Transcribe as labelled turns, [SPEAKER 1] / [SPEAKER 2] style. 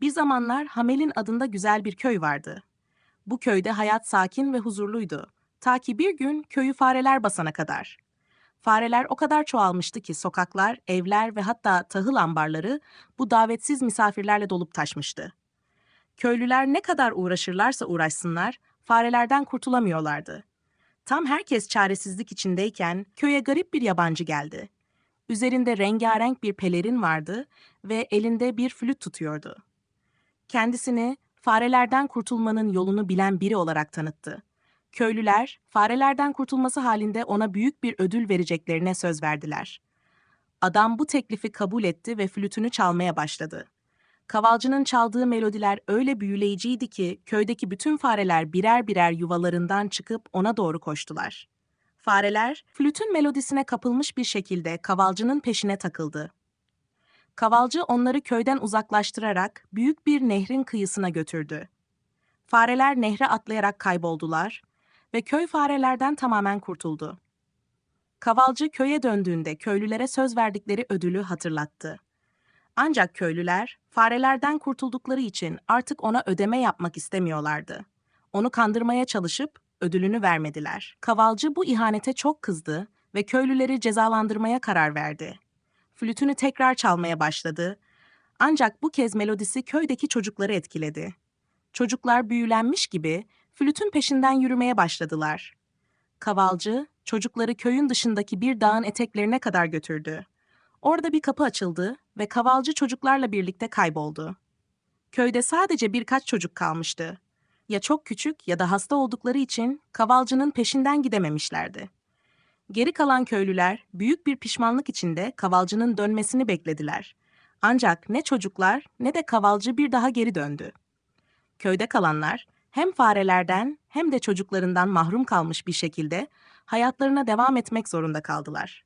[SPEAKER 1] Bir zamanlar Hamel'in adında güzel bir köy vardı. Bu köyde hayat sakin ve huzurluydu. Ta ki bir gün köyü fareler basana kadar. Fareler o kadar çoğalmıştı ki sokaklar, evler ve hatta tahıl ambarları bu davetsiz misafirlerle dolup taşmıştı. Köylüler ne kadar uğraşırlarsa uğraşsınlar, farelerden kurtulamıyorlardı. Tam herkes çaresizlik içindeyken köye garip bir yabancı geldi. Üzerinde rengarenk bir pelerin vardı ve elinde bir flüt tutuyordu. Kendisini farelerden kurtulmanın yolunu bilen biri olarak tanıttı. Köylüler farelerden kurtulması halinde ona büyük bir ödül vereceklerine söz verdiler. Adam bu teklifi kabul etti ve flütünü çalmaya başladı. Kavalcının çaldığı melodiler öyle büyüleyiciydi ki köydeki bütün fareler birer birer yuvalarından çıkıp ona doğru koştular. Fareler flütün melodisine kapılmış bir şekilde kavalcının peşine takıldı. Kavalcı onları köyden uzaklaştırarak büyük bir nehrin kıyısına götürdü. Fareler nehre atlayarak kayboldular ve köy farelerden tamamen kurtuldu. Kavalcı köye döndüğünde köylülere söz verdikleri ödülü hatırlattı. Ancak köylüler farelerden kurtuldukları için artık ona ödeme yapmak istemiyorlardı. Onu kandırmaya çalışıp ödülünü vermediler. Kavalcı bu ihanete çok kızdı ve köylüleri cezalandırmaya karar verdi. Flütünü tekrar çalmaya başladı. Ancak bu kez melodisi köydeki çocukları etkiledi. Çocuklar büyülenmiş gibi flütün peşinden yürümeye başladılar. Kavalcı çocukları köyün dışındaki bir dağın eteklerine kadar götürdü. Orada bir kapı açıldı ve kavalcı çocuklarla birlikte kayboldu. Köyde sadece birkaç çocuk kalmıştı. Ya çok küçük ya da hasta oldukları için kavalcının peşinden gidememişlerdi. Geri kalan köylüler büyük bir pişmanlık içinde kavalcının dönmesini beklediler. Ancak ne çocuklar ne de kavalcı bir daha geri döndü. Köyde kalanlar hem farelerden hem de çocuklarından mahrum kalmış bir şekilde hayatlarına devam etmek zorunda kaldılar.